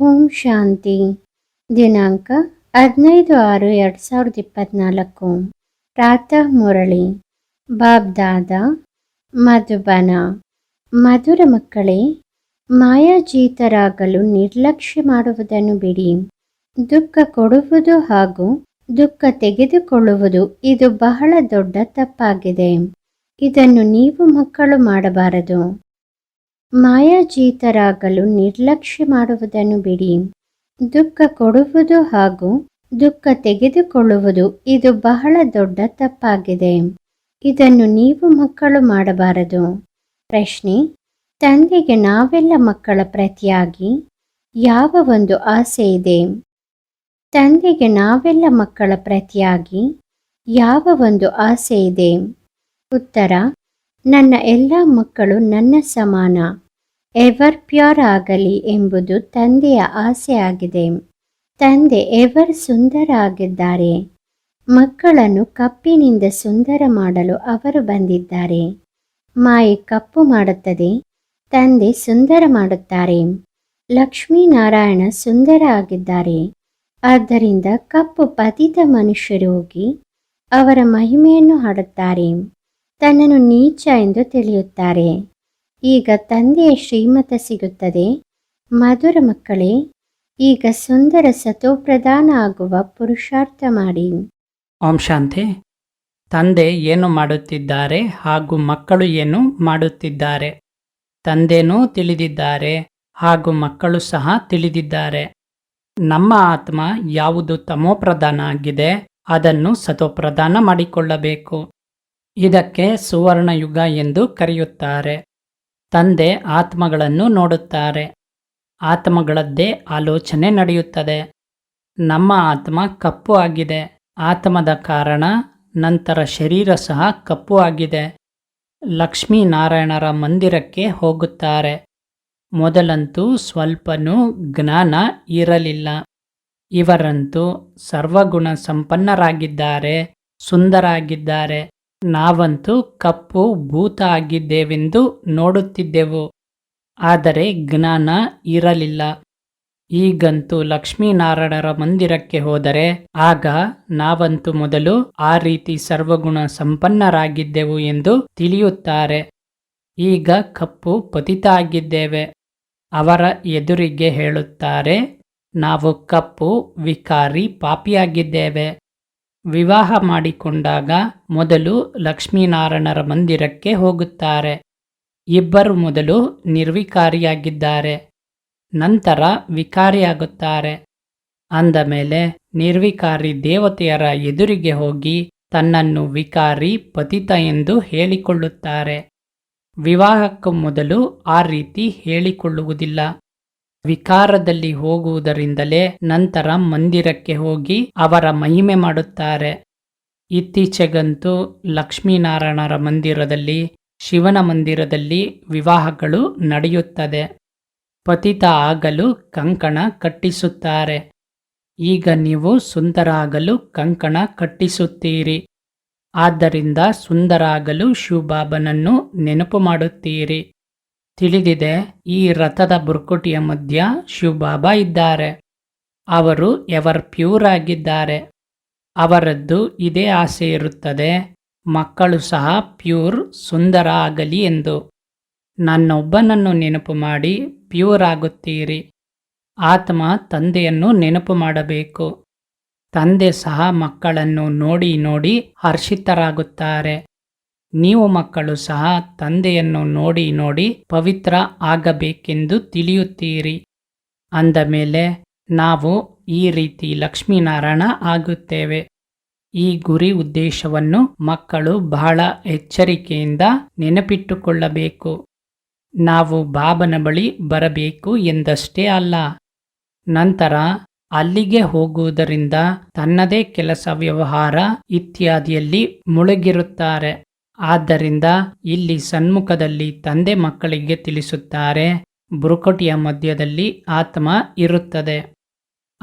ಓಂ ಶಾಂತಿ. ದಿನಾಂಕ ಹದಿನೈದು ಆರು ಎರಡು ಸಾವಿರದ ಇಪ್ಪತ್ನಾಲ್ಕು. ಪ್ರಾತಃ ಮುರಳಿ. ಬಾಬ್ದಾದ ಮಧುಬನ. ಮಧುರ ಮಕ್ಕಳೇ, ಮಾಯಾಜೀತರಾಗಲು ನಿರ್ಲಕ್ಷ್ಯ ಮಾಡುವುದನ್ನು ಬಿಡಿ. ದುಃಖ ಕೊಡುವುದು ಹಾಗೂ ದುಃಖ ತೆಗೆದುಕೊಳ್ಳುವುದು ಇದು ಬಹಳ ದೊಡ್ಡ ತಪ್ಪಾಗಿದೆ. ಇದನ್ನು ನೀವು ಮಕ್ಕಳು ಮಾಡಬಾರದು. ಮಾಯಾಜೀತರಾಗಲು ನಿರ್ಲಕ್ಷ್ಯ ಮಾಡುವುದನ್ನು ಬಿಡಿ. ದುಃಖ ಕೊಡುವುದು ಹಾಗೂ ದುಃಖ ತೆಗೆದುಕೊಳ್ಳುವುದು ಇದು ಬಹಳ ದೊಡ್ಡ ತಪ್ಪಾಗಿದೆ. ಇದನ್ನು ನೀವು ಮಕ್ಕಳು ಮಾಡಬಾರದು. ಪ್ರಶ್ನೆ, ತಂದೆಗೆ ನಾವೆಲ್ಲ ಮಕ್ಕಳ ಪ್ರತಿಯಾಗಿ ಯಾವ ಒಂದು ಆಸೆ ಇದೆ? ತಂದೆಗೆ ನಾವೆಲ್ಲ ಮಕ್ಕಳ ಪ್ರತಿಯಾಗಿ ಯಾವ ಒಂದು ಆಸೆ ಇದೆ? ಉತ್ತರ, ನನ್ನ ಎಲ್ಲ ಮಕ್ಕಳು ನನ್ನ ಸಮಾನ. ಎವರ್ ಪ್ಯೂರ್ ಆಗಲಿ ಎಂಬುದು ತಂದೆಯ ಆಸೆಯಾಗಿದೆ. ತಂದೆ ಎವರ್ ಸುಂದರ ಆಗಿದ್ದಾರೆ ಮಕ್ಕಳನ್ನು ಕಪ್ಪಿನಿಂದ ಸುಂದರ ಮಾಡಲು ಅವರು ಬಂದಿದ್ದಾರೆ. ಮಾಯೆ ಕಪ್ಪು ಮಾಡುತ್ತದೆ. ತಂದೆ ಸುಂದರ ಮಾಡುತ್ತಾರೆ. ಲಕ್ಷ್ಮೀನಾರಾಯಣ ಸುಂದರ ಆಗಿದ್ದಾರೆ ಆದ್ದರಿಂದ ಕಪ್ಪು ಪತಿತ ಮನುಷ್ಯರು ಹೋಗಿ ಅವರ ಮಹಿಮೆಯನ್ನು ಹಾಡುತ್ತಾರೆ. ತನ್ನನ್ನು ನೀಚ ಎಂದು ತಿಳಿಯುತ್ತಾರೆ. ಈಗ ತಂದೆಯ ಶ್ರೀಮತ ಸಿಗುತ್ತದೆ. ಮಧುರ ಮಕ್ಕಳೇ, ಈಗ ಸುಂದರ ಸತೋಪ್ರಧಾನ ಆಗುವ ಪುರುಷಾರ್ಥ ಮಾಡಿ. ಓಂ ಶಾಂತಿ. ತಂದೆ ಏನು ಮಾಡುತ್ತಿದ್ದಾರೆ ಹಾಗೂ ಮಕ್ಕಳು ಏನು ಮಾಡುತ್ತಿದ್ದಾರೆ? ತಂದೆನೂ ತಿಳಿದಿದ್ದಾರೆ ಹಾಗೂ ಮಕ್ಕಳು ಸಹ ತಿಳಿದಿದ್ದಾರೆ. ನಮ್ಮ ಆತ್ಮ ಯಾವುದು ತಮೋಪ್ರಧಾನ ಆಗಿದೆ, ಅದನ್ನು ಸತೋಪ್ರಧಾನ ಮಾಡಿಕೊಳ್ಳಬೇಕು. ಇದಕ್ಕೆ ಸುವರ್ಣ ಯುಗ ಎಂದು ಕರೆಯುತ್ತಾರೆ. ತಂದೆ ಆತ್ಮಗಳನ್ನು ನೋಡುತ್ತಾರೆ. ಆತ್ಮಗಳದ್ದೇ ಆಲೋಚನೆ ನಡೆಯುತ್ತದೆ. ನಮ್ಮ ಆತ್ಮ ಕಪ್ಪು ಆಗಿದೆ. ಆತ್ಮದ ಕಾರಣ ನಂತರ ಶರೀರ ಸಹ ಕಪ್ಪು ಆಗಿದೆ. ಲಕ್ಷ್ಮೀನಾರಾಯಣರ ಮಂದಿರಕ್ಕೆ ಹೋಗುತ್ತಾರೆ. ಮೊದಲಂತೂ ಸ್ವಲ್ಪನೂ ಜ್ಞಾನ ಇರಲಿಲ್ಲ. ಇವರಂತೂ ಸರ್ವಗುಣ ಸಂಪನ್ನರಾಗಿದ್ದಾರೆ, ಸುಂದರಾಗಿದ್ದಾರೆ. ನಾವಂತೂ ಕಪ್ಪು ಭೂತ ಆಗಿದ್ದೇವೆಂದು ನೋಡುತ್ತಿದ್ದೆವು. ಆದರೆ ಜ್ಞಾನ ಇರಲಿಲ್ಲ. ಈಗಂತೂ ಲಕ್ಷ್ಮೀನಾರಾಯಣರ ಮಂದಿರಕ್ಕೆ ಹೋದರೆ ಆಗ ನಾವಂತೂ ಮೊದಲು ಆ ರೀತಿ ಸರ್ವಗುಣ ಸಂಪನ್ನರಾಗಿದ್ದೆವು ಎಂದು ತಿಳಿಯುತ್ತಾರೆ. ಈಗ ಕಪ್ಪು ಪತಿತ ಆಗಿದ್ದೇವೆ ಅವರ ಎದುರಿಗೆ ಹೇಳುತ್ತಾರೆ, ನಾವು ಕಪ್ಪು ವಿಕಾರಿ ಪಾಪಿಯಾಗಿದ್ದೇವೆ. ವಿವಾಹ ಮಾಡಿಕೊಂಡಾಗ ಮೊದಲು ಲಕ್ಷ್ಮೀನಾರಾಯಣರ ಮಂದಿರಕ್ಕೆ ಹೋಗುತ್ತಾರೆ. ಇಬ್ಬರು ಮೊದಲು ನಿರ್ವಿಕಾರಿಯಾಗಿದ್ದಾರೆ. ನಂತರ ವಿಕಾರಿಯಾಗುತ್ತಾರೆ. ಅಂದ ಮೇಲೆ ನಿರ್ವಿಕಾರಿ ದೇವತೆಯರ ಎದುರಿಗೆ ಹೋಗಿ ತನ್ನನ್ನು ವಿಕಾರಿ ಪತಿತ ಎಂದು ಹೇಳಿಕೊಳ್ಳುತ್ತಾರೆ. ವಿವಾಹಕ್ಕೂ ಮೊದಲು ಆ ರೀತಿ ಹೇಳಿಕೊಳ್ಳುವುದಿಲ್ಲ. ವಿಕಾರದಲ್ಲಿ ಹೋಗುವುದರಿಂದಲೇ ನಂತರ ಮಂದಿರಕ್ಕೆ ಹೋಗಿ ಅವರ ಮಹಿಮೆ ಮಾಡುತ್ತಾರೆ. ಇತ್ತೀಚೆಗಂತೂ ಲಕ್ಷ್ಮೀನಾರಾಯಣರ ಮಂದಿರದಲ್ಲಿ, ಶಿವನ ಮಂದಿರದಲ್ಲಿ ವಿವಾಹಗಳು ನಡೆಯುತ್ತದೆ. ಪತಿತ ಆಗಲು ಕಂಕಣ ಕಟ್ಟಿಸುತ್ತಾರೆ. ಈಗ ನೀವು ಸುಂದರ ಆಗಲು ಕಂಕಣ ಕಟ್ಟಿಸುತ್ತೀರಿ. ಆದ್ದರಿಂದ ಸುಂದರ ಆಗಲು ಶಿವಬಾಬನನ್ನು ನೆನಪು ಮಾಡುತ್ತೀರಿ. ತಿಳಿದಿದೆ, ಈ ರಥದ ಬುರ್ಕುಟಿಯ ಮಧ್ಯ ಶಿವಬಾಬಾ ಇದ್ದಾರೆ. ಅವರು ಎವರ್ ಪ್ಯೂರ್ ಆಗಿದ್ದಾರೆ. ಅವರದ್ದು ಇದೇ ಆಸೆ ಇರುತ್ತದೆ. ಮಕ್ಕಳು ಸಹ ಪ್ಯೂರ್ ಸುಂದರ ಆಗಲಿ ಎಂದು. ನನ್ನೊಬ್ಬನನ್ನು ನೆನಪು ಮಾಡಿ, ಪ್ಯೂರ್ ಆಗುತ್ತೀರಿ. ಆತ್ಮ ತಂದೆಯನ್ನು ನೆನಪು ಮಾಡಬೇಕು. ತಂದೆ ಸಹ ಮಕ್ಕಳನ್ನು ನೋಡಿ ನೋಡಿ ಹರ್ಷಿತರಾಗುತ್ತಾರೆ. ನೀವು ಮಕ್ಕಳು ಸಹ ತಂದೆಯನ್ನು ನೋಡಿ ನೋಡಿ ಪವಿತ್ರ ಆಗಬೇಕೆಂದು ತಿಳಿಯುತ್ತೀರಿ. ಅಂದ ಮೇಲೆ, ನಾವು ಈ ರೀತಿ ಲಕ್ಷ್ಮೀನಾರಾಯಣ ಆಗುತ್ತೇವೆ. ಈ ಗುರಿ ಉದ್ದೇಶವನ್ನು ಮಕ್ಕಳು ಬಹಳ ಎಚ್ಚರಿಕೆಯಿಂದ ನೆನಪಿಟ್ಟುಕೊಳ್ಳಬೇಕು. ನಾವು ಬಾಬನ ಬಳಿ ಬರಬೇಕು ಎಂದಷ್ಟೇ ಅಲ್ಲ. ನಂತರ ಅಲ್ಲಿಗೆ ಹೋಗುವುದರಿಂದ ತನ್ನದೇ ಕೆಲಸ ವ್ಯವಹಾರ ಇತ್ಯಾದಿಯಲ್ಲಿ ಮುಳುಗಿರುತ್ತಾರೆ. ಆದ್ದರಿಂದ ಇಲ್ಲಿ ಸಣ್ಮುಖದಲ್ಲಿ ತಂದೆ ಮಕ್ಕಳಿಗೆ ತಿಳಿಸುತ್ತಾರೆ, ಬುರುಕಟಿಯ ಮಧ್ಯದಲ್ಲಿ ಆತ್ಮ ಇರುತ್ತದೆ.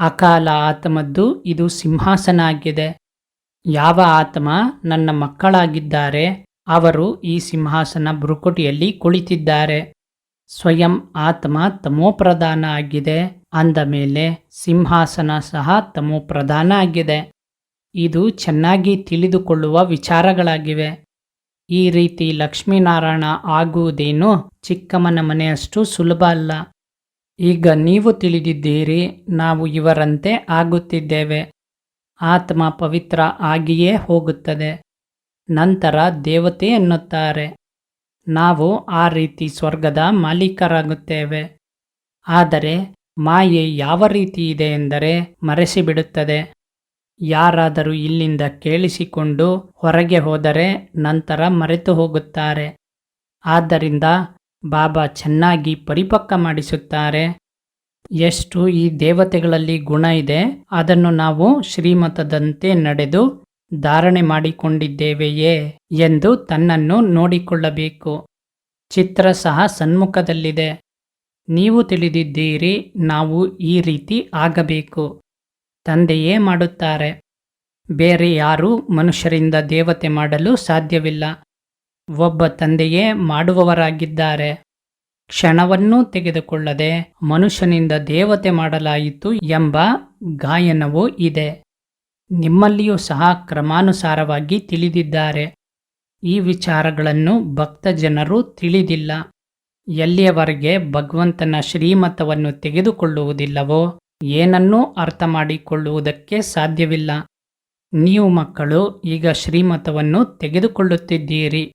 ಅಕಾಲ ಆತ್ಮದ್ದು ಇದು ಸಿಂಹಾಸನ ಆಗಿದೆ ಯಾವ ಆತ್ಮ ನನ್ನ ಮಕ್ಕಳಾಗಿದ್ದಾರೆ, ಅವರು ಈ ಸಿಂಹಾಸನ ಬುರುಕುಟಿಯಲ್ಲಿ ಕುಳಿತಿದ್ದಾರೆ. ಸ್ವಯಂ ಆತ್ಮ ತಮೋಪ್ರಧಾನ ಆಗಿದೆ. ಅಂದ ಮೇಲೆ ಸಿಂಹಾಸನ ಸಹ ತಮೋಪ್ರಧಾನ ಆಗಿದೆ. ಇದು ಚೆನ್ನಾಗಿ ತಿಳಿದುಕೊಳ್ಳುವ ವಿಚಾರಗಳಾಗಿವೆ. ಈ ರೀತಿ ಲಕ್ಷ್ಮೀನಾರಾಯಣ ಆಗುವುದೇನು ಚಿಕ್ಕಮ್ಮನ ಮನೆಯಷ್ಟು ಸುಲಭ ಅಲ್ಲ. ಈಗ ನೀವು ತಿಳಿದಿದ್ದೀರಿ, ನಾವು ಇವರಂತೆ ಆಗುತ್ತಿದ್ದೇವೆ. ಆತ್ಮ ಪವಿತ್ರ ಆಗಿಯೇ ಹೋಗುತ್ತದೆ. ನಂತರ ದೇವತೆ ಎನ್ನುತ್ತಾರೆ. ನಾವು ಆ ರೀತಿ ಸ್ವರ್ಗದ ಮಾಲೀಕರಾಗುತ್ತೇವೆ. ಆದರೆ ಮಾಯೆ ಯಾವ ರೀತಿ ಇದೆ ಎಂದರೆ ಮರೆಸಿಬಿಡುತ್ತದೆ. ಯಾರಾದರೂ ಇಲ್ಲಿಂದ ಕೇಳಿಸಿಕೊಂಡು ಹೊರಗೆ ಹೋದರೆ ನಂತರ ಮರೆತು ಹೋಗುತ್ತಾರೆ. ಆದ್ದರಿಂದ ಬಾಬಾ ಚೆನ್ನಾಗಿ ಪರಿಪಕ್ವ ಮಾಡಿಸುತ್ತಾರೆ. ಎಷ್ಟು ಈ ದೇವತೆಗಳಲ್ಲಿ ಗುಣ ಇದೆ, ಅದನ್ನು ನಾವು ಶ್ರೀಮತದಂತೆ ನಡೆದು ಧಾರಣೆ ಮಾಡಿಕೊಂಡಿದ್ದೇವೆಯೇ ಎಂದು ತನ್ನನ್ನು ನೋಡಿಕೊಳ್ಳಬೇಕು. ಚಿತ್ರ ಸಹ ಸನ್ಮುಖದಲ್ಲಿದೆ. ನೀವು ತಿಳಿದಿದ್ದೀರಿ, ನಾವು ಈ ರೀತಿ ಆಗಬೇಕು. ತಂದೆಯೇ ಮಾಡುತ್ತಾರೆ. ಬೇರೆ ಯಾರೂ ಮನುಷ್ಯರಿಂದ ದೇವತೆ ಮಾಡಲು ಸಾಧ್ಯವಿಲ್ಲ. ಒಬ್ಬ ತಂದೆಯೇ ಮಾಡುವವರಾಗಿದ್ದಾರೆ. ಕ್ಷಣವನ್ನೂ ತೆಗೆದುಕೊಳ್ಳದೆ ಮನುಷ್ಯನಿಂದ ದೇವತೆ ಮಾಡಲಾಯಿತು ಎಂಬ ಗಾಯನವೂ ಇದೆ. ನಿಮ್ಮಲ್ಲಿಯೂ ಸಹ ಕ್ರಮಾನುಸಾರವಾಗಿ ತಿಳಿದಿದ್ದಾರೆ. ಈ ವಿಚಾರಗಳನ್ನು ಭಕ್ತ ಜನರು ತಿಳಿದಿಲ್ಲ. ಎಲ್ಲಿಯವರೆಗೆ ಭಗವಂತನ ಶ್ರೀಮತವನ್ನು ತೆಗೆದುಕೊಳ್ಳುವುದಿಲ್ಲವೋ? ಏನನ್ನೂ ಅರ್ಥ ಮಾಡಿಕೊಳ್ಳುವುದಕ್ಕೆ ಸಾಧ್ಯವಿಲ್ಲ. ನೀವು ಮಕ್ಕಳು, ಈಗ ಶ್ರೀಮತವನ್ನು ತೆಗೆದುಕೊಳ್ಳುತ್ತಿದ್ದೀರಿ.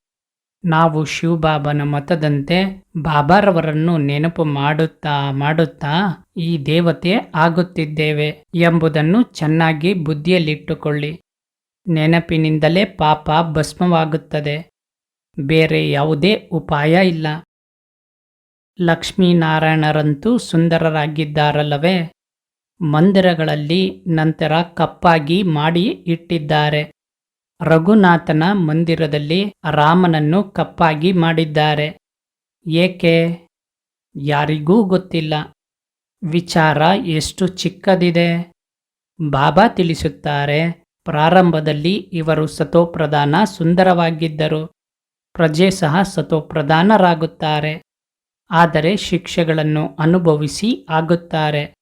ನಾವು ಶಿವಬಾಬನ ಮತದಂತೆ ಬಾಬಾರವರನ್ನು ನೆನಪು ಮಾಡುತ್ತಾ ಮಾಡುತ್ತಾ ಈ ದೇವತೆ ಆಗುತ್ತಿದ್ದೇವೆ ಎಂಬುದನ್ನು ಚೆನ್ನಾಗಿ ಬುದ್ಧಿಯಲ್ಲಿಟ್ಟುಕೊಳ್ಳಿ. ನೆನಪಿನಿಂದಲೇ ಪಾಪ ಭಸ್ಮವಾಗುತ್ತದೆ. ಬೇರೆ ಯಾವುದೇ ಉಪಾಯ ಇಲ್ಲ. ಲಕ್ಷ್ಮೀನಾರಾಯಣರಂತೂ ಸುಂದರರಾಗಿದ್ದಾರಲ್ಲವೇ? ಮಂದಿರಗಳಲ್ಲಿ ನಂತರ ಕಪ್ಪಾಗಿ ಮಾಡಿ ಇಟ್ಟಿದ್ದಾರೆ. ರಘುನಾಥನ ಮಂದಿರದಲ್ಲಿ ರಾಮನನ್ನು ಕಪ್ಪಾಗಿ ಮಾಡಿದ್ದಾರೆ. ಏಕೆ? ಯಾರಿಗೂ ಗೊತ್ತಿಲ್ಲ. ವಿಚಾರ ಎಷ್ಟು ಚಿಕ್ಕದಿದೆ. ಬಾಬಾ ತಿಳಿಸುತ್ತಾರೆ, ಪ್ರಾರಂಭದಲ್ಲಿ ಇವರು ಸತೋಪ್ರಧಾನ ಸುಂದರವಾಗಿದ್ದರು. ಪ್ರಜೆ ಸಹ ಸತೋಪ್ರಧಾನರಾಗುತ್ತಾರೆ. ಆದರೆ ಶಿಕ್ಷೆಗಳನ್ನು ಅನುಭವಿಸಿ ಆಗುತ್ತಾರೆ.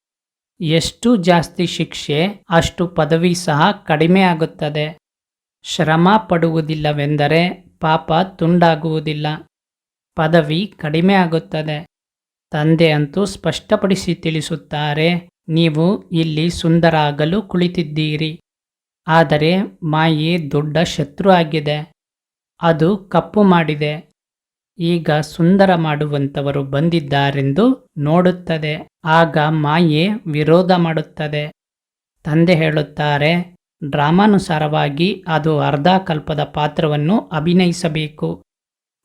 ಎಷ್ಟು ಜಾಸ್ತಿ ಶಿಕ್ಷೆ, ಅಷ್ಟು ಪದವಿ ಸಹ ಕಡಿಮೆ ಆಗುತ್ತದೆ. ಶ್ರಮ ಪಡುವುದಿಲ್ಲವೆಂದರೆ ಪಾಪ ತುಂಡಾಗುವುದಿಲ್ಲ. ಪದವಿ ಕಡಿಮೆ ಆಗುತ್ತದೆ. ತಂದೆ ಅಂತೂ ಸ್ಪಷ್ಟಪಡಿಸಿ ತಿಳಿಸುತ್ತಾರೆ, ನೀವು ಇಲ್ಲಿ ಸುಂದರ ಆಗಲು ಕುಳಿತಿದ್ದೀರಿ. ಆದರೆ ಮಾಯೆ ದೊಡ್ಡ ಶತ್ರು ಆಗಿದೆ. ಅದು ಕಪ್ಪು ಮಾಡಿದೆ. ಈಗ ಸುಂದರ ಮಾಡುವಂತವರು ಬಂದಿದ್ದಾರೆಂದು ನೋಡುತ್ತದೆ. ಆಗ ಮಾಯೆ ವಿರೋಧ ಮಾಡುತ್ತದೆ. ತಂದೆ ಹೇಳುತ್ತಾರೆ ಡ್ರಾಮಾನುಸಾರವಾಗಿ ಅದು ಅರ್ಧ ಕಲ್ಪದ ಪಾತ್ರವನ್ನು ಅಭಿನಯಿಸಬೇಕು.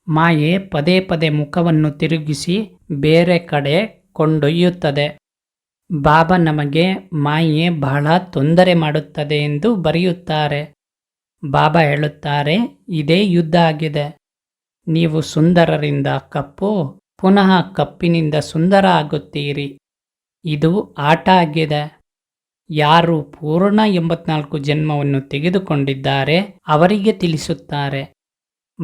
ಮಾಯೆ ಪದೇ ಪದೇ ಮುಖವನ್ನು ತಿರುಗಿಸಿ ಬೇರೆ ಕಡೆ ಕೊಂಡೊಯ್ಯುತ್ತದೆ. ಬಾಬಾ ನಮಗೆ ಮಾಯೆ ಬಹಳ ತೊಂದರೆ ಮಾಡುತ್ತದೆ ಎಂದು ಬರೆಯುತ್ತಾರೆ. ಬಾಬಾ ಹೇಳುತ್ತಾರೆ, ಇದೇ ಯುದ್ಧ ಆಗಿದೆ. ನೀವು ಸುಂದರರಿಂದ ಕಪ್ಪು, ಪುನಃ ಕಪ್ಪಿನಿಂದ ಸುಂದರ ಆಗುತ್ತೀರಿ ಇದು ಆಟ ಆಗಿದೆ. ಯಾರು ಪೂರ್ಣ ಎಂಬತ್ನಾಲ್ಕು ಜನ್ಮವನ್ನು ತೆಗೆದುಕೊಂಡಿದ್ದಾರೆ, ಅವರಿಗೆ ತಿಳಿಸುತ್ತಾರೆ.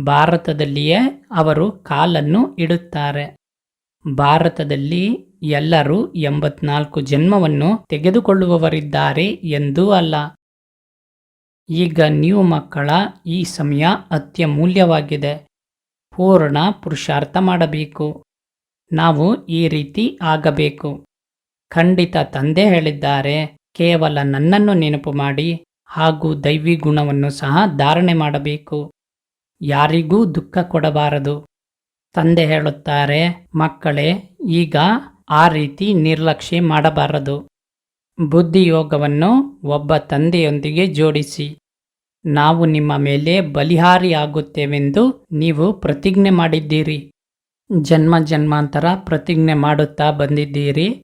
ಭಾರತದಲ್ಲಿಯೇ ಅವರು ಕಾಲನ್ನು ಇಡುತ್ತಾರೆ. ಭಾರತದಲ್ಲಿ ಎಲ್ಲರೂ ಎಂಬತ್ನಾಲ್ಕು ಜನ್ಮವನ್ನು ತೆಗೆದುಕೊಳ್ಳುವವರಿದ್ದಾರೆ ಎಂದೂ ಅಲ್ಲ. ಈಗ ನೀವು ಮಕ್ಕಳ ಈ ಸಮಯ ಅತ್ಯಮೂಲ್ಯವಾಗಿದೆ. ಪೂರ್ಣ ಪುರುಷಾರ್ಥ ಮಾಡಬೇಕು. ನಾವು ಈ ರೀತಿ ಆಗಬೇಕು. ಖಂಡಿತ ತಂದೆ ಹೇಳಿದ್ದಾರೆ, ಕೇವಲ ನನ್ನನ್ನು ನೆನಪು ಮಾಡಿ ಹಾಗೂ ದೈವಿ ಗುಣವನ್ನು ಸಹ ಧಾರಣೆ ಮಾಡಬೇಕು. ಯಾರಿಗೂ ದುಃಖ ಕೊಡಬಾರದು. ತಂದೆ ಹೇಳುತ್ತಾರೆ, ಮಕ್ಕಳೇ, ಈಗ ಆ ರೀತಿ ನಿರ್ಲಕ್ಷ್ಯ ಮಾಡಬಾರದು. ಬುದ್ಧಿಯೋಗವನ್ನು ಒಬ್ಬ ತಂದೆಯೊಂದಿಗೆ ಜೋಡಿಸಿ. ನಾವು ನಿಮ್ಮ ಮೇಲೆ ಬಲಿಹಾರಿಯಾಗುತ್ತೇವೆಂದು ನೀವು ಪ್ರತಿಜ್ಞೆ ಮಾಡಿದ್ದೀರಿ. ಜನ್ಮ ಜನ್ಮಾಂತರ ಪ್ರತಿಜ್ಞೆ ಮಾಡುತ್ತಾ ಬಂದಿದ್ದೀರಿ.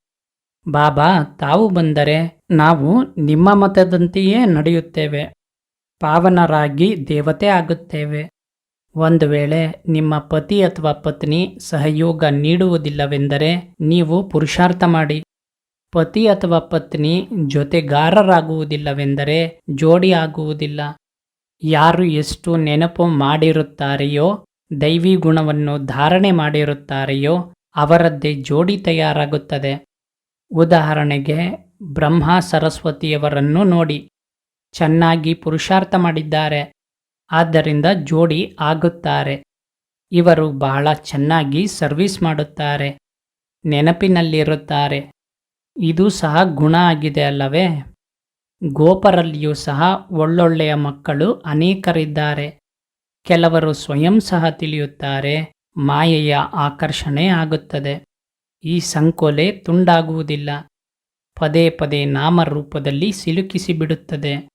ಬಾಬಾ, ತಾವು ಬಂದರೆ ನಾವು ನಿಮ್ಮ ಮತದಂತೆಯೇ ನಡೆಯುತ್ತೇವೆ. ಪಾವನರಾಗಿ ದೇವತೆ ಆಗುತ್ತೇವೆ. ಒಂದು ವೇಳೆ ನಿಮ್ಮ ಪತಿ ಅಥವಾ ಪತ್ನಿ ಸಹಯೋಗ ನೀಡುವುದಿಲ್ಲವೆಂದರೆ ನೀವು ಪುರುಷಾರ್ಥ ಮಾಡಿ. ಪತಿ ಅಥವಾ ಪತ್ನಿ ಜೊತೆಗಾರರಾಗುವುದಿಲ್ಲವೆಂದರೆ ಜೋಡಿ ಆಗುವುದಿಲ್ಲ ಯಾರು ಎಷ್ಟು ನೆನಪು ಮಾಡಿರುತ್ತಾರೆಯೋ ದೈವಿ ಗುಣವನ್ನು ಧಾರಣೆ ಮಾಡಿರುತ್ತಾರೆಯೋ, ಅವರದ್ದೇ ಜೋಡಿ ತಯಾರಾಗುತ್ತದೆ. ಉದಾಹರಣೆಗೆ, ಬ್ರಹ್ಮ ಸರಸ್ವತಿಯವರನ್ನು ನೋಡಿ. ಚೆನ್ನಾಗಿ ಪುರುಷಾರ್ಥ ಮಾಡಿದ್ದಾರೆ. ಆದ್ದರಿಂದ ಜೋಡಿ ಆಗುತ್ತಾರೆ. ಇವರು ಬಹಳ ಚೆನ್ನಾಗಿ ಸರ್ವಿಸ್ ಮಾಡುತ್ತಾರೆ. ನೆನಪಿನಲ್ಲಿರುತ್ತಾರೆ. ಇದು ಸಹ ಗುಣ ಆಗಿದೆ ಅಲ್ಲವೇ? ಗೋಪರಲ್ಲಿಯೂ ಸಹ ಒಳ್ಳೊಳ್ಳೆಯ ಮಕ್ಕಳು ಅನೇಕರಿದ್ದಾರೆ. ಕೆಲವರು ಸ್ವಯಂ ಸಹ ತಿಳಿಯುತ್ತಾರೆ. ಮಾಯೆಯ ಆಕರ್ಷಣೆ ಆಗುತ್ತದೆ. ಈ ಸಂಕೋಲೆ ತುಂಡಾಗುವುದಿಲ್ಲ. ಪದೇ ಪದೇ ನಾಮರೂಪದಲ್ಲಿ ಸಿಲುಕಿಸಿ ಬಿಡುತ್ತದೆ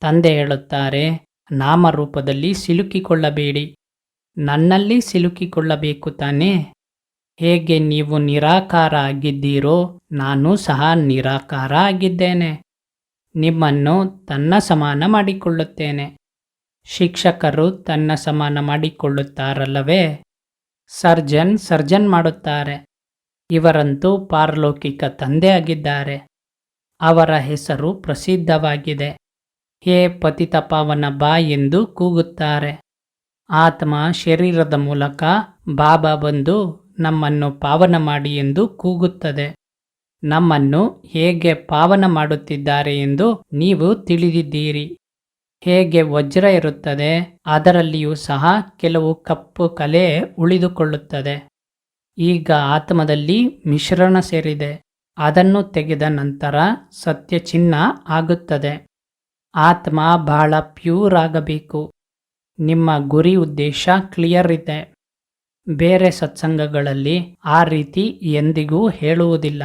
ತಂದೆ ಹೇಳುತ್ತಾರೆ, ನಾಮರೂಪದಲ್ಲಿ ಸಿಲುಕಿಕೊಳ್ಳಬೇಡಿ. ನನ್ನಲ್ಲಿ ಸಿಲುಕಿಕೊಳ್ಳಬೇಕು ತಾನೇ. ಹೇಗೆ ನೀವು ನಿರಾಕಾರ ಆಗಿದ್ದೀರೋ, ನಾನು ಸಹ ನಿರಾಕಾರ ಆಗಿದ್ದೇನೆ. ನಿಮ್ಮನ್ನು ತನ್ನ ಸಮಾನ ಮಾಡಿಕೊಳ್ಳುತ್ತೇನೆ. ಶಿಕ್ಷಕರು ತನ್ನ ಸಮಾನ ಮಾಡಿಕೊಳ್ಳುತ್ತಾರಲ್ಲವೇ? ಸರ್ಜನ್ ಸರ್ಜನ್ ಮಾಡುತ್ತಾರೆ. ಇವರಂತೂ ಪಾರಲೌಕಿಕ ತಂದೆ ಆಗಿದ್ದಾರೆ ಅವರ ಹೆಸರು ಪ್ರಸಿದ್ಧವಾಗಿದೆ. ಹೇ ಪತಿತ ಪಾವನ ಬಾ ಎಂದು ಕೂಗುತ್ತಾರೆ. ಆತ್ಮ ಶರೀರದ ಮೂಲಕ ಬಾಬಾ ಬಂದು ನಮ್ಮನ್ನು ಪಾವನ ಮಾಡಿ ಎಂದು ಕೂಗುತ್ತದೆ. ನಮ್ಮನ್ನು ಹೇಗೆ ಪಾವನ ಮಾಡುತ್ತಿದ್ದಾರೆ ಎಂದು ನೀವು ತಿಳಿದಿದ್ದೀರಿ. ಹೇಗೆ ವಜ್ರ ಇರುತ್ತದೆ, ಅದರಲ್ಲಿಯೂ ಸಹ ಕೆಲವು ಕಪ್ಪು ಕಲೆ ಉಳಿದುಕೊಳ್ಳುತ್ತದೆ. ಈಗ ಆತ್ಮದಲ್ಲಿ ಮಿಶ್ರಣ ಸೇರಿದೆ, ಅದನ್ನು ತೆಗೆದ ನಂತರ ಸತ್ಯ ಚಿನ್ನ ಆಗುತ್ತದೆ. ಆತ್ಮ ಬಹಳ ಪ್ಯೂರ್ ಆಗಬೇಕು. ನಿಮ್ಮ ಗುರಿ ಉದ್ದೇಶ ಕ್ಲಿಯರ್ ಇದೆ. ಬೇರೆ ಸತ್ಸಂಗಗಳಲ್ಲಿ ಆ ರೀತಿ ಎಂದಿಗೂ ಹೇಳುವುದಿಲ್ಲ.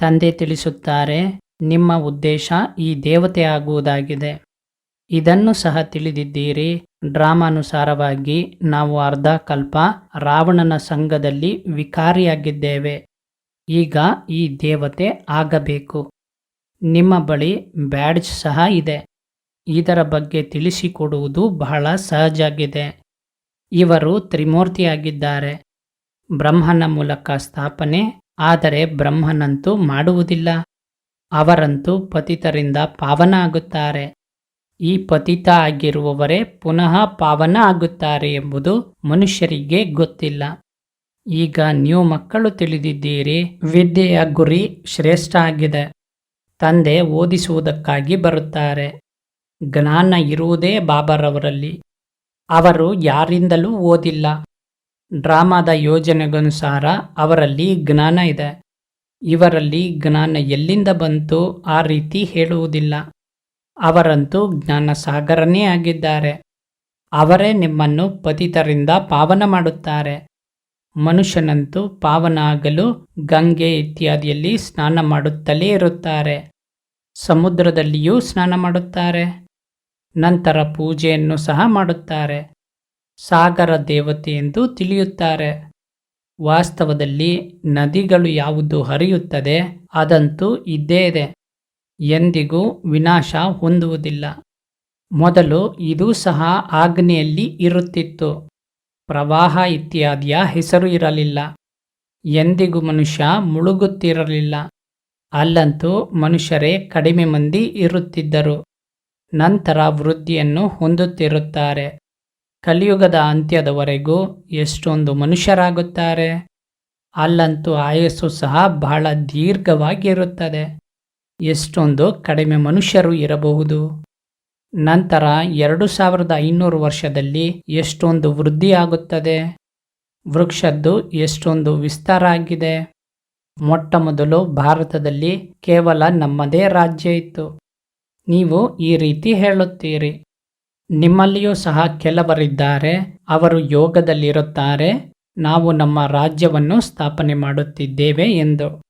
ತಂದೆ ತಿಳಿಸುತ್ತಾರೆ, ನಿಮ್ಮ ಉದ್ದೇಶ ಈ ದೇವತೆ ಆಗುವುದಾಗಿದೆ ಇದನ್ನು ಸಹ ತಿಳಿದಿದ್ದೀರಿ. ಡ್ರಾಮಾನುಸಾರವಾಗಿ ನಾವು ಅರ್ಧ ಕಲ್ಪ ರಾವಣನ ಸಂಘದಲ್ಲಿ ವಿಕಾರಿಯಾಗಿದ್ದೇವೆ. ಈಗ ಈ ದೇವತೆ ಆಗಬೇಕು. ನಿಮ್ಮ ಬಳಿ ಬ್ಯಾಡ್ಜ್ ಸಹ ಇದೆ. ಇದರ ಬಗ್ಗೆ ತಿಳಿಸಿಕೊಡುವುದು ಬಹಳ ಸಹಜಾಗಿದೆ. ಇವರು ತ್ರಿಮೂರ್ತಿಯಾಗಿದ್ದಾರೆ. ಬ್ರಹ್ಮನ ಮೂಲಕ ಸ್ಥಾಪನೆ ಆದರೆ ಬ್ರಹ್ಮನಂತೂ ಮಾಡುವುದಿಲ್ಲ. ಅವರಂತೂ ಪತಿತರಿಂದ ಪಾವನ ಆಗುತ್ತಾರೆ ಈ ಪತಿತ ಆಗಿರುವವರೇ ಪುನಃ ಪಾವನ ಆಗುತ್ತಾರೆ ಎಂಬುದು ಮನುಷ್ಯರಿಗೆ ಗೊತ್ತಿಲ್ಲ. ಈಗ ನೀವು ಮಕ್ಕಳು ತಿಳಿದಿದ್ದೀರಿ, ವಿದ್ಯೆಯ ಗುರಿ ಶ್ರೇಷ್ಠ ಆಗಿದೆ ತಂದೆ ಓದಿಸುವುದಕ್ಕಾಗಿ ಬರುತ್ತಾರೆ. ಜ್ಞಾನ ಇರುವುದೇ ಬಾಬರವರಲ್ಲಿ. ಅವರು ಯಾರಿಂದಲೂ ಓದಿಲ್ಲ. ಡ್ರಾಮಾದ ಯೋಜನೆಗನುಸಾರ ಅವರಲ್ಲಿ ಜ್ಞಾನ ಇದೆ. ಇವರಲ್ಲಿ ಜ್ಞಾನ ಎಲ್ಲಿಂದ ಬಂತು ಆ ರೀತಿ ಹೇಳುವುದಿಲ್ಲ. ಅವರಂತೂ ಜ್ಞಾನ ಸಾಗರನೇ ಆಗಿದ್ದಾರೆ. ಅವರೇ ನಿಮ್ಮನ್ನು ಪತಿತರಿಂದ ಪಾವನ ಮಾಡುತ್ತಾರೆ. ಮನುಷ್ಯನಂತೂ ಪಾವನ ಆಗಲು ಗಂಗೆ ಇತ್ಯಾದಿಯಲ್ಲಿ ಸ್ನಾನ ಮಾಡುತ್ತಲೇ ಇರುತ್ತಾರೆ. ಸಮುದ್ರದಲ್ಲಿಯೂ ಸ್ನಾನ ಮಾಡುತ್ತಾರೆ. ನಂತರ ಪೂಜೆಯನ್ನು ಸಹ ಮಾಡುತ್ತಾರೆ. ಸಾಗರ ದೇವತೆ ಎಂದು ತಿಳಿಯುತ್ತಾರೆ. ವಾಸ್ತವದಲ್ಲಿ ನದಿಗಳು ಯಾವುದು ಹರಿಯುತ್ತದೆ ಅದಂತೂ ಇದ್ದೇ ಇದೆ. ಎಂದಿಗೂ ವಿನಾಶ ಹೊಂದುವುದಿಲ್ಲ. ಮೊದಲು ಇದು ಸಹ ಆಗ್ನೆಯಲ್ಲಿ ಇರುತ್ತಿತ್ತು. ಪ್ರವಾಹ ಇತ್ಯಾದಿಯ ಹೆಸರು ಇರಲಿಲ್ಲ. ಎಂದಿಗೂ ಮನುಷ್ಯ ಮುಳುಗುತ್ತಿರಲಿಲ್ಲ. ಅಲ್ಲಂತೂ ಮನುಷ್ಯರೇ ಕಡಿಮೆ ಮಂದಿ ಇರುತ್ತಿದ್ದರು. ನಂತರ ವೃದ್ಧಿಯನ್ನು ಹೊಂದುತ್ತಿರುತ್ತಾರೆ. ಕಲಿಯುಗದ ಅಂತ್ಯದವರೆಗೂ ಎಷ್ಟೊಂದು ಮನುಷ್ಯರಾಗುತ್ತಾರೆ. ಅಲ್ಲಂತೂ ಆಯಸ್ಸು ಸಹ ಬಹಳ ದೀರ್ಘವಾಗಿರುತ್ತದೆ. ಎಷ್ಟೊಂದು ಕಡಿಮೆ ಮನುಷ್ಯರು ಇರಬಹುದು. ನಂತರ ಎರಡು ಸಾವಿರದ ಐನೂರು ವರ್ಷದಲ್ಲಿ ಎಷ್ಟೊಂದು ವೃದ್ಧಿಯಾಗುತ್ತದೆ. ವೃಕ್ಷದ್ದು ಎಷ್ಟೊಂದು ವಿಸ್ತಾರ ಆಗಿದೆ ಮೊಟ್ಟ ಮೊದಲು ಭಾರತದಲ್ಲಿ ಕೇವಲ ನಮ್ಮದೇ ರಾಜ್ಯ ಇತ್ತು. ನೀವು ಈ ರೀತಿ ಹೇಳುತ್ತೀರಿ. ನಿಮ್ಮಲ್ಲಿಯೂ ಸಹ ಕೆಲವರಿದ್ದಾರೆ, ಅವರು ಯೋಗದಲ್ಲಿರುತ್ತಾರೆ, ನಾವು ನಮ್ಮ ರಾಜ್ಯವನ್ನು ಸ್ಥಾಪನೆ ಮಾಡುತ್ತಿದ್ದೇವೆ ಎಂದು.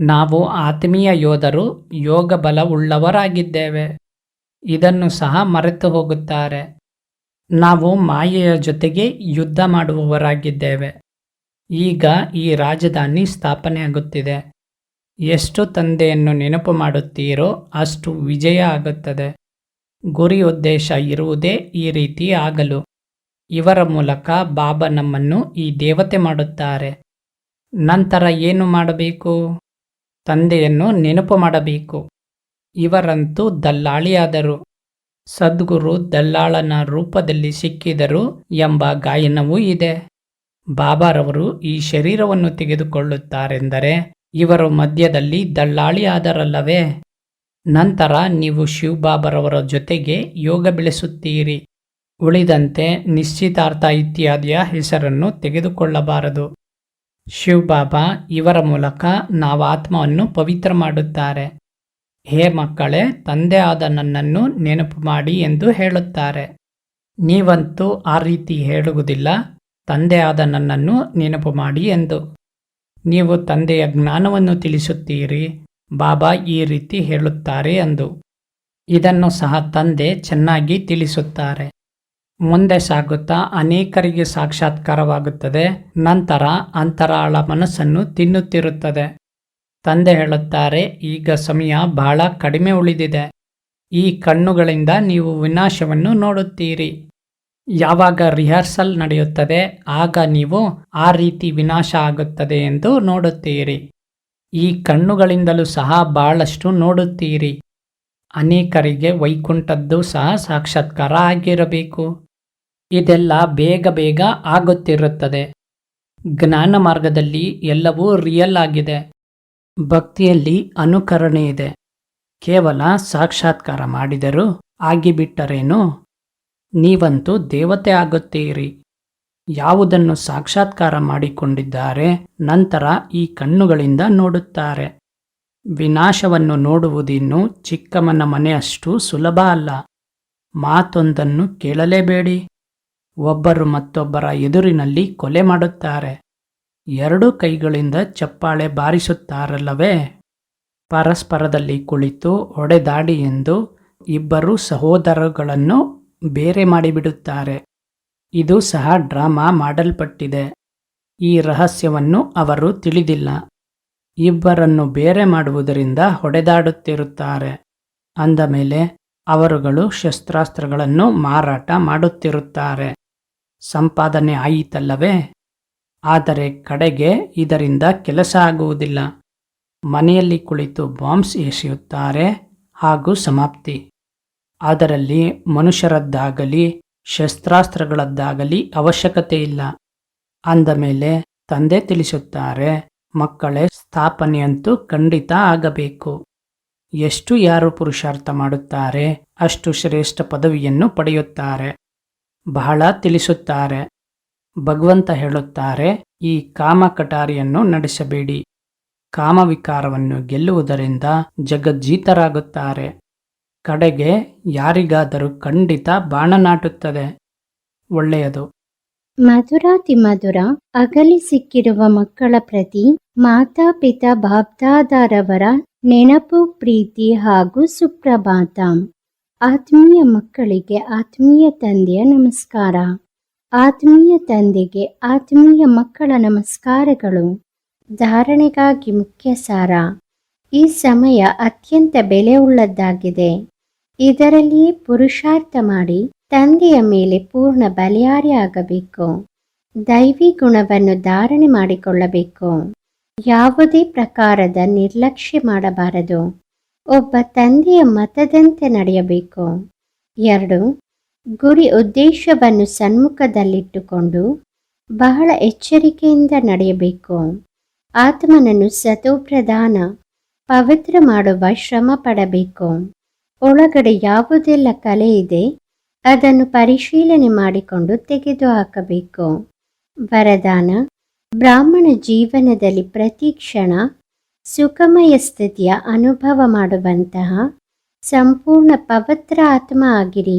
ನಾವು ಆತ್ಮೀಯ ಯೋಧರು, ಯೋಗ ಬಲವುಳ್ಳವರಾಗಿದ್ದೇವೆ. ಇದನ್ನು ಸಹ ಮರೆತು ಹೋಗುತ್ತಾರೆ. ನಾವು ಮಾಯೆಯ ಜೊತೆಗೆ ಯುದ್ಧ ಮಾಡುವವರಾಗಿದ್ದೇವೆ. ಈಗ ಈ ರಾಜಧಾನಿ ಸ್ಥಾಪನೆ ಆಗುತ್ತಿದೆ. ಎಷ್ಟು ತಂದೆಯನ್ನು ನೆನಪು ಮಾಡುತ್ತೀರೋ ಅಷ್ಟು ವಿಜಯ ಆಗುತ್ತದೆ. ಗುರಿ ಉದ್ದೇಶ ಇರುವುದೇ ಈ ರೀತಿ ಆಗಲು. ಇವರ ಮೂಲಕ ಬಾಬಾ ನಮ್ಮನ್ನು ಈ ದೇವತೆ ಮಾಡುತ್ತಾರೆ. ನಂತರ ಏನು ಮಾಡಬೇಕು? ತಂದೆಯನ್ನು ನೆನಪು ಮಾಡಬೇಕು. ಇವರಂತೂ ದಲ್ಲಾಳಿಯಾದರು. ಸದ್ಗುರು ದಲ್ಲಾಳನ ರೂಪದಲ್ಲಿ ಸಿಕ್ಕಿದರು ಎಂಬ ಗಾಯನವೂ ಇದೆ. ಬಾಬಾರವರು ಈ ಶರೀರವನ್ನು ತೆಗೆದುಕೊಳ್ಳುತ್ತಾರೆಂದರೆ ಇವರು ಮಧ್ಯದಲ್ಲಿ ದಳ್ಳಾಳಿಯಾದರಲ್ಲವೇ ನಂತರ ನೀವು ಶಿವಬಾಬರವರ ಜೊತೆಗೆ ಯೋಗ ಬೆಳೆಸುತ್ತೀರಿ. ಉಳಿದಂತೆ ನಿಶ್ಚಿತಾರ್ಥ ಇತ್ಯಾದಿಯ ಹೆಸರನ್ನು ತೆಗೆದುಕೊಳ್ಳಬಾರದು. ಶಿವಬಾಬಾ ಇವರ ಮೂಲಕ ನಾವು ಆತ್ಮವನ್ನು ಪವಿತ್ರ ಮಾಡುತ್ತಾರೆ. ಹೇ ಮಕ್ಕಳೇ, ತಂದೆ ಆದ ನನ್ನನ್ನು ನೆನಪು ಮಾಡಿ ಎಂದು ಹೇಳುತ್ತಾರೆ. ನೀವಂತೂ ಆ ರೀತಿ ಹೇಳುವುದಿಲ್ಲ, ತಂದೆ ಆದ ನನ್ನನ್ನು ನೆನಪು ಮಾಡಿ ಎಂದು. ನೀವು ತಂದೆಯ ಜ್ಞಾನವನ್ನು ತಿಳಿಸುತ್ತೀರಿ. ಬಾಬಾ ಈ ರೀತಿ ಹೇಳುತ್ತಾರೆ ಎಂದು ಇದನ್ನು ಸಹ ತಂದೆ ಚೆನ್ನಾಗಿ ತಿಳಿಸುತ್ತಾರೆ. ಮುಂದೆ ಸಾಗುತ್ತಾ ಅನೇಕರಿಗೆ ಸಾಕ್ಷಾತ್ಕಾರವಾಗುತ್ತದೆ. ನಂತರ ಅಂತರಾಳ ಮನಸ್ಸನ್ನು ತಿನ್ನುತ್ತಿರುತ್ತದೆ. ತಂದೆ ಹೇಳುತ್ತಾರೆ, ಈಗ ಸಮಯ ಬಹಳ ಕಡಿಮೆ ಉಳಿದಿದೆ. ಈ ಕಣ್ಣುಗಳಿಂದ ನೀವು ವಿನಾಶವನ್ನು ನೋಡುತ್ತೀರಿ. ಯಾವಾಗ ರಿಹರ್ಸಲ್ ನಡೆಯುತ್ತದೆ, ಆಗ ನೀವು ಆ ರೀತಿ ವಿನಾಶ ಆಗುತ್ತದೆ ಎಂದು ನೋಡುತ್ತೀರಿ. ಈ ಕಣ್ಣುಗಳಿಂದಲೂ ಸಹ ಬಹಳಷ್ಟು ನೋಡುತ್ತೀರಿ. ಅನೇಕರಿಗೆ ವೈಕುಂಠದ್ದು ಸಹ ಸಾಕ್ಷಾತ್ಕಾರ ಆಗಿರಬೇಕು. ಇದೆಲ್ಲ ಬೇಗ ಬೇಗ ಆಗುತ್ತಿರುತ್ತದೆ. ಜ್ಞಾನ ಮಾರ್ಗದಲ್ಲಿ ಎಲ್ಲವೂ ರಿಯಲ್ ಆಗಿದೆ. ಭಕ್ತಿಯಲ್ಲಿ ಅನುಕರಣೆ ಇದೆ. ಕೇವಲ ಸಾಕ್ಷಾತ್ಕಾರ ಮಾಡಿದರೂ ಆಗಿಬಿಟ್ಟರೇನು? ನೀವಂತೂ ದೇವತೆ ಆಗುತ್ತೀರಿ. ಯಾವುದನ್ನು ಸಾಕ್ಷಾತ್ಕಾರ ಮಾಡಿಕೊಂಡಿದ್ದಾರೆ ನಂತರ ಈ ಕಣ್ಣುಗಳಿಂದ ನೋಡುತ್ತಾರೆ. ವಿನಾಶವನ್ನು ನೋಡುವುದಿನ್ನು ಚಿಕ್ಕಮ್ಮನ ಮನೆಯಷ್ಟು ಸುಲಭ ಅಲ್ಲ. ಮಾತೊಂದನ್ನು ಕೇಳಲೇಬೇಡಿ. ಒಬ್ಬರು ಮತ್ತೊಬ್ಬರ ಎದುರಿನಲ್ಲಿ ಕೊಲೆ ಮಾಡುತ್ತಾರೆ. ಎರಡು ಕೈಗಳಿಂದ ಚಪ್ಪಾಳೆ ಬಾರಿಸುತ್ತಾರಲ್ಲವೇ? ಪರಸ್ಪರದಲ್ಲಿ ಕುಳಿತು ಹೊಡೆದಾಡಿ ಎಂದು ಇಬ್ಬರು ಸಹೋದರಗಳನ್ನು ಬೇರೆ ಮಾಡಿಬಿಡುತ್ತಾರೆ. ಇದು ಸಹ ಡ್ರಾಮಾ ಮಾಡಲ್ಪಟ್ಟಿದೆ. ಈ ರಹಸ್ಯವನ್ನು ಅವರು ತಿಳಿದಿಲ್ಲ. ಇಬ್ಬರನ್ನು ಬೇರೆ ಮಾಡುವುದರಿಂದ ಹೊಡೆದಾಡುತ್ತಿರುತ್ತಾರೆ. ಅಂದ ಮೇಲೆ ಅವರುಗಳು ಶಸ್ತ್ರಾಸ್ತ್ರಗಳನ್ನು ಮಾರಾಟ ಮಾಡುತ್ತಿರುತ್ತಾರೆ. ಸಂಪಾದನೆ ಆಯಿತಲ್ಲವೇ? ಆದರೆ ಕಡೆಗೆ ಇದರಿಂದ ಕೆಲಸ ಆಗುವುದಿಲ್ಲ. ಮನೆಯಲ್ಲಿ ಕುಳಿತು ಬಾಂಬ್ಸ್ ಎಸೆಯುತ್ತಾರೆ ಹಾಗೂ ಸಮಾಪ್ತಿ. ಅದರಲ್ಲಿ ಮನುಷ್ಯರದ್ದಾಗಲಿ ಶಸ್ತ್ರಾಸ್ತ್ರಗಳದ್ದಾಗಲಿ ಅವಶ್ಯಕತೆ ಇಲ್ಲ ಅಂದ ಮೇಲೆ ತಂದೆ ತಿಳಿಸುತ್ತಾರೆ, ಮಕ್ಕಳೇ, ಸ್ಥಾಪನೆಯಂತೂ ಖಂಡಿತ ಆಗಬೇಕು. ಎಷ್ಟು ಯಾರು ಪುರುಷಾರ್ಥ ಮಾಡುತ್ತಾರೆ, ಅಷ್ಟು ಶ್ರೇಷ್ಠ ಪದವಿಯನ್ನು ಪಡೆಯುತ್ತಾರೆ. ಬಹಳ ತಿಳಿಸುತ್ತಾರೆ. ಭಗವಂತ ಹೇಳುತ್ತಾರೆ, ಈ ಕಾಮ ಕಟಾರಿಯನ್ನು ನಡೆಸಬೇಡಿ. ಕಾಮವಿಕಾರವನ್ನು ಗೆಲ್ಲುವುದರಿಂದ ಜಗಜ್ಜೀತರಾಗುತ್ತಾರೆ. ಕಡೆಗೆ ಯಾರಿಗಾದರೂ ಖಂಡಿತ ಬಾಣ ನಾಟುತ್ತದೆ. ಒಳ್ಳೆಯದು. ಮಧುರಾತಿ ಮಧುರ, ಅಗಲಿ ಸಿಕ್ಕಿರುವ ಮಕ್ಕಳ ಪ್ರತಿ ಮಾತಾಪಿತಾ ಬಾಬ್ದಾದಾರವರ ನೆನಪು, ಪ್ರೀತಿ ಹಾಗೂ ಸುಪ್ರಭಾತ. ಆತ್ಮೀಯ ಮಕ್ಕಳಿಗೆ ಆತ್ಮೀಯ ತಂದೆಯ ನಮಸ್ಕಾರ. ಆತ್ಮೀಯ ತಂದೆಗೆ ಆತ್ಮೀಯ ಮಕ್ಕಳ ನಮಸ್ಕಾರಗಳು. ಧಾರಣೆಗಾಗಿ ಮುಖ್ಯ ಸಾರ ಈ ಸಮಯ ಅತ್ಯಂತ ಬೆಲೆಯುಳ್ಳದ್ದಾಗಿದೆ. ಇದರಲ್ಲಿಯೇ ಪುರುಷಾರ್ಥ ಮಾಡಿ ತಂದೆಯ ಮೇಲೆ ಪೂರ್ಣ ಬಲಿಯಾರಿಯಾಗಬೇಕು. ದೈವಿ ಗುಣವನ್ನು ಧಾರಣೆ ಮಾಡಿಕೊಳ್ಳಬೇಕು. ಯಾವುದೇ ಪ್ರಕಾರದ ನಿರ್ಲಕ್ಷ್ಯ ಮಾಡಬಾರದು. ಒಬ್ಬ ತಂದೆಯ ಮತದಂತೆ ನಡೆಯಬೇಕು. ಎರಡು, ಗುರಿ ಉದ್ದೇಶವನ್ನು ಸನ್ಮುಖದಲ್ಲಿಟ್ಟುಕೊಂಡು ಬಹಳ ಎಚ್ಚರಿಕೆಯಿಂದ ನಡೆಯಬೇಕು. ಆತ್ಮನನ್ನು ಸತೋಪ್ರಧಾನ ಪವಿತ್ರ ಮಾಡುವ ಶ್ರಮ ಪಡಬೇಕು. ಒಳಗಡೆ ಯಾವುದೆಲ್ಲ ಕಲೆ ಇದೆ, ಅದನ್ನು ಪರಿಶೀಲನೆ ಮಾಡಿಕೊಂಡು ತೆಗೆದುಹಾಕಬೇಕು ವರದಾನ, ಬ್ರಾಹ್ಮಣ ಜೀವನದಲ್ಲಿ ಪ್ರತಿ ಕ್ಷಣ ಸುಖಮಯ ಸ್ಥಿತಿಯ ಅನುಭವ ಮಾಡುವಂತಹ ಸಂಪೂರ್ಣ ಪವಿತ್ರ ಆತ್ಮ ಆಗಿರಿ.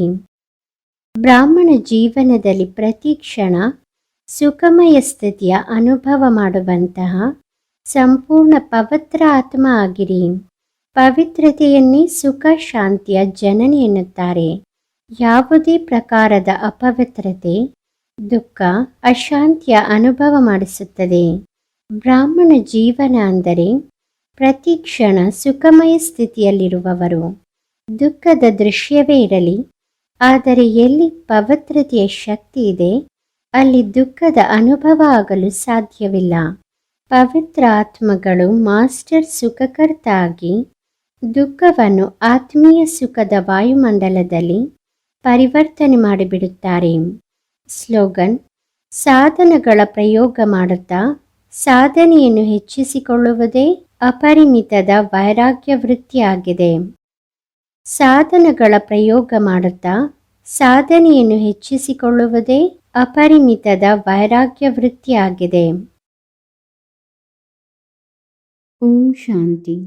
ಬ್ರಾಹ್ಮಣ ಜೀವನದಲ್ಲಿ ಪ್ರತಿ ಕ್ಷಣ ಸುಖಮಯ ಸ್ಥಿತಿಯ ಅನುಭವ ಮಾಡುವಂತಹ ಸಂಪೂರ್ಣ ಪವಿತ್ರ ಆತ್ಮ ಆಗಿರಿ. ಪವಿತ್ರತೆಯನ್ನೇ ಸುಖ ಶಾಂತಿಯ ಜನನಿ ಎನ್ನುತ್ತಾರೆ. ಯಾವುದೇ ಪ್ರಕಾರದ ಅಪವಿತ್ರತೆ, ದುಃಖ, ಅಶಾಂತಿಯ ಅನುಭವ ಮಾಡಿಸುತ್ತದೆ. ಬ್ರಾಹ್ಮಣ ಜೀವನ ಅಂದರೆ ಪ್ರತಿ ಕ್ಷಣ ಸುಖಮಯ ಸ್ಥಿತಿಯಲ್ಲಿರುವವರು. ದುಃಖದ ದೃಶ್ಯವೇ ಇರಲಿ, ಆದರೆ ಎಲ್ಲಿ ಪವಿತ್ರತೆಯ ಶಕ್ತಿ ಇದೆ, ಅಲ್ಲಿ ದುಃಖದ ಅನುಭವ ಆಗಲು ಸಾಧ್ಯವಿಲ್ಲ. ಪವಿತ್ರ ಆತ್ಮಗಳು ಮಾಸ್ಟರ್ ಸುಖಕರ್ತ ಆಗಿ ದುಃಖವನ್ನು ಆತ್ಮೀಯ ಸುಖದ ವಾಯುಮಂಡಲದಲ್ಲಿ ಪರಿವರ್ತನೆ ಮಾಡಿಬಿಡುತ್ತಾರೆ. ಸ್ಲೋಗನ್, ಸಾಧನಗಳ ಪ್ರಯೋಗ ಮಾಡುತ್ತಾ ಸಾಧನೆಯನ್ನು ಹೆಚ್ಚಿಸಿಕೊಳ್ಳುವುದೇ ಅಪರಿಮಿತದ ವೈರಾಗ್ಯ ವೃತ್ತಿಯಾಗಿದೆ ಸಾಧನಗಳ ಪ್ರಯೋಗ ಮಾಡುತ್ತಾ ಸಾಧನೆಯನ್ನು ಹೆಚ್ಚಿಸಿಕೊಳ್ಳುವುದೇ ಅಪರಿಮಿತದ ವೈರಾಗ್ಯ ವೃತ್ತಿಯಾಗಿದೆ ಓಂ ಶಾಂತಿ.